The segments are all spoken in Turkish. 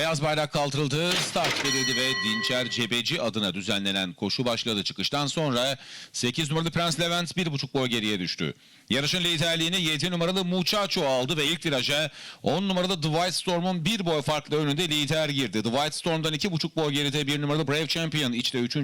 Beyaz bayrak kaldırıldı, start verildi ve Dinçer Cebeci adına düzenlenen koşu başladı. Çıkıştan sonra 8 numaralı Prens Levent 1,5 boy geriye düştü. Yarışın liderliğini 7 numaralı Muchacho aldı ve ilk viraja 10 numaralı White Storm'un 1 boy farklı önünde lider girdi. White Storm'dan 2,5 boy geride 1 numaralı Brave Champion içte 3.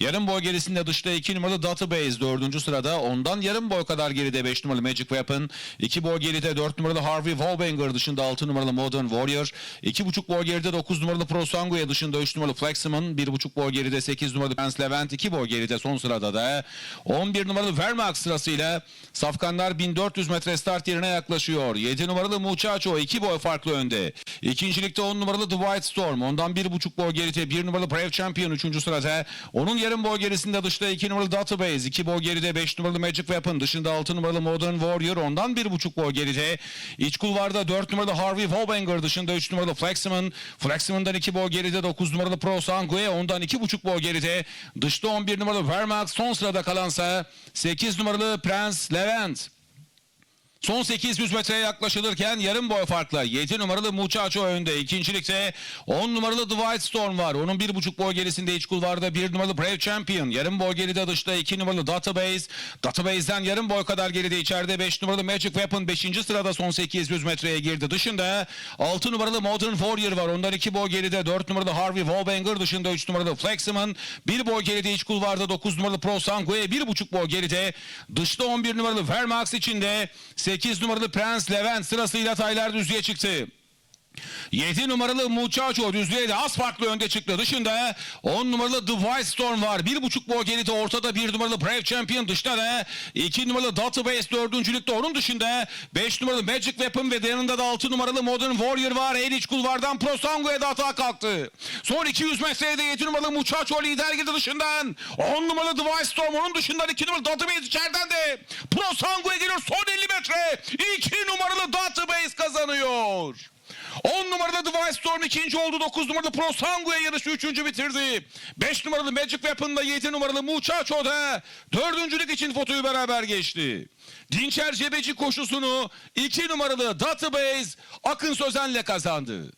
Yarım boy gerisinde dışta 2 numaralı Database 4. sırada. Ondan yarım boy kadar geride 5 numaralı Magic Weapon. 2 boy geride 4 numaralı Harvey Wallbanger dışında 6 numaralı Modern Warrior. 2,5 boy geride 9 numaralı Pro Sanguya dışında 3 numaralı Fleximon. 1,5 boy geride 8 numaralı Prince Levent. 2 boy geride son sırada da 11 numaralı Vermax sırasıyla Safkanlar 1400 metre start yerine yaklaşıyor. 7 numaralı Muchacho 2 boy farklı önde. İkincilikte 10 numaralı The Storm. Ondan 1,5 boy geride 1 numaralı Brave Champion 3. sırada. Onun yarım boy gerisinde dışta 2 numaralı Database. 2 boy geride 5 numaralı Magic Weapon. Dışında 6 numaralı Modern Warrior. Ondan 1,5 boy geride. İç kulvarda 4 numaralı Harvey Wallbanger. Dışında 3 numaralı Fleximon. Fleximon'dan 2 boy geride 9 numaralı Pro Sangue. Ondan 2,5 boy geride. Dışta 11 numaralı Vermax. Son sırada kalansa 8 numaralı Prince Levent. Son 800 metreye yaklaşılırken yarım boy farkla 7 numaralı Muchacho önde. İkincilikte 10 numaralı White Storm var. Onun 1,5 boy gerisinde iç kulvarda 1 numaralı Brave Champion. Yarım boy geride dışta 2 numaralı Database. Database'den yarım boy kadar geride içeride 5 numaralı Magic Weapon 5. sırada son 800 metreye girdi. Dışında 6 numaralı Modern Warrior var. Ondan 2 boy geride 4 numaralı Harvey Wallbanger dışında 3 numaralı Fleximon. 1 boy geride iç kulvarda 9 numaralı Pro Sangue 1,5 boy geride. Dışta 11 numaralı Vermax içinde 8 numaralı Prens Levent sırasıyla Taylar düzlüğe çıktı. 7 numaralı Muchacho düzlüğe de az farklı önde çıktı. Dışında 10 numaralı The White Storm var. 1,5 boy geride ortada 1 numaralı Brave Champion dışta da 2 numaralı Database dördüncülükte onun dışında 5 numaralı Magic Weapon ve yanında da 6 numaralı Modern Warrior var. El iç kulvardan Pro Sangu'ya da atağa kalktı. Son 200 metrede 7 numaralı Muchacho lider girdi dışından. 10 numaralı The White Storm onun dışından 2 numaralı Database içeriden de Pro Sangu'ya geliyor son 50 metre. 2 numaralı Database kazanıyor. 10 numarada White Storm ikinci oldu. 9 numarada Pro Sangu'ya yarışı üçüncü bitirdi. 5 numaralı Magic Weapon'da 7 numaralı Muchacho da dördüncülük için fotoyu beraber geçti. Dinçer Cebeci koşusunu 2 numaralı Database Akın Sözen'le kazandı.